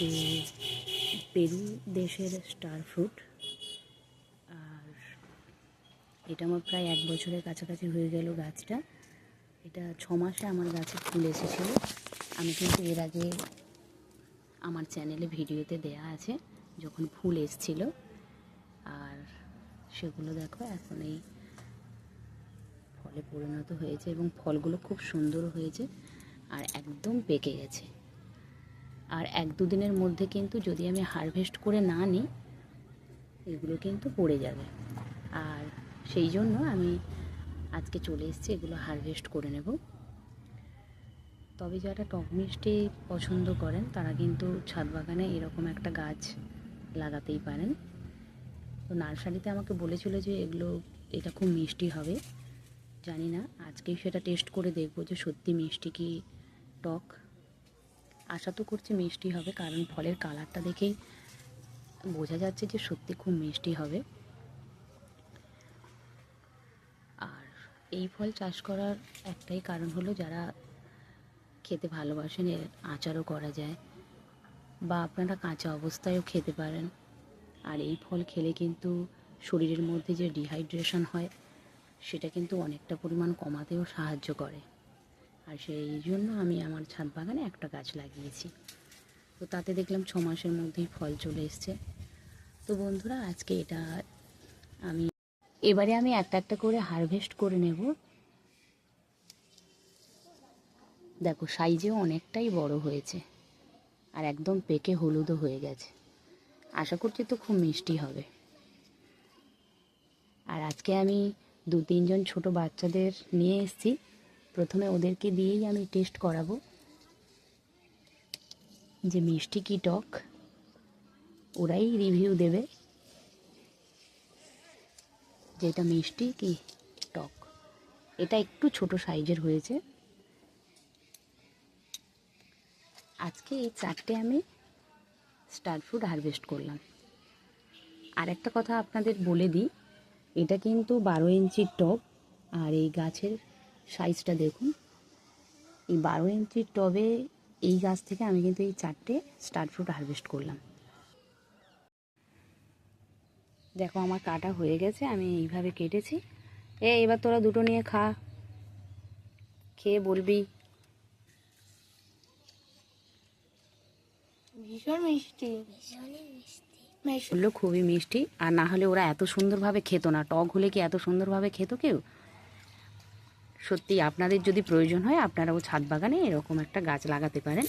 যে পেরু দেশের star fruit আর এটা আমার প্রায় এক বছরের কাছাকাছি হয়ে গেল গাছটা। এটা ছ মাসে আমার গাছে ফুল এসেছিল। আমি কিন্তু এর আগে আমার চ্যানেলে ভিডিওতে দেয়া আছে যখন ফুল এসছিল। আর সেগুলো দেখো, এখন এই ফলে পরিণত হয়েছে এবং ফলগুলো খুব সুন্দর হয়েছে আর একদম পেকে গেছে। আর এক দুদিনের মধ্যে কিন্তু যদি আমি হারভেস্ট করে না নিই, এগুলো কিন্তু পড়ে যাবে। আর সেই জন্য আমি আজকে চলে এসেছি, এগুলো হারভেস্ট করে নেব। তবে যারা টক মিষ্টি পছন্দ করেন, তারা কিন্তু ছাদ বাগানে এরকম একটা গাছ লাগাতেই পারেন। তো নার্সারিতে আমাকে বলেছিল যে এগুলো, এটা খুব মিষ্টি হবে। জানি না, আজকেই সেটা টেস্ট করে দেখব যে সত্যি মিষ্টি কি টক। আশা তো করছি মিষ্টি হবে, কারণ ফলের কালারটা দেখেই বোঝা যাচ্ছে যে সত্যি খুব মিষ্টি হবে। আর এই ফল চাষ করার একটাই কারণ হলো যারা খেতে ভালোবাসেন, এর আচারও করা যায় বা আপনারা কাঁচা অবস্থায়ও খেতে পারেন। আর এই ফল খেলে কিন্তু শরীরের মধ্যে যে ডিহাইড্রেশন হয়, সেটা কিন্তু অনেকটা পরিমাণ কমাতেও সাহায্য করে। আর সেই জন্য আমি আমার ছাদ বাগানে একটা গাছ লাগিয়েছি। তো তাতে দেখলাম ছ মাসের মধ্যেই ফল চলে এসছে। তো বন্ধুরা, আজকে এটা আমি এবারে আমি একটা একটা করে হারভেস্ট করে নেব। দেখো সাইজেও অনেকটাই বড় হয়েছে আর একদম পেকে হলুদও হয়ে গেছে। আশা করছি তো খুব মিষ্টি হবে। আর আজকে আমি দু তিনজন ছোট বাচ্চাদের নিয়ে এসেছি। প্রথমে ওদেরকে দিয়েই আমি টেস্ট করাবো। যে মিষ্টি কি টক, ওরাই রিভিউ দেবে। যে এটা মিষ্টি কি টক। এটা একটু ছোট সাইজের হয়েছে। আজকে এই চারটে আমি স্টার ফ্রুট হারভেস্ট করলাম। আর একটা কথা আপনাদের বলে দিই, এটা কিন্তু বারো ইঞ্চির টব, আর এই গাছের সাইজটা দেখুন। এই বারো ইঞ্চির টবে এই গাছ থেকে আমি কিন্তু এই চারটে স্টার ফ্রুট হারভেস্ট করলাম। দেখো আমার কাটা হয়ে গেছে আমি এইভাবে কেটেছি। এ এবার তোরা দুটো নিয়ে খা। খেয়ে বলবি। ভীষণ মিষ্টি। বলল খুবই মিষ্টি আর না হলে ওরা এত সুন্দরভাবে খেত না। টক হলে কি এত সুন্দরভাবে খেত কেউ? সত্যি আপনাদের যদি প্রয়োজন হয় আপনারাও ছাদ বাগানে এরকম একটা গাছ লাগাতে পারেন।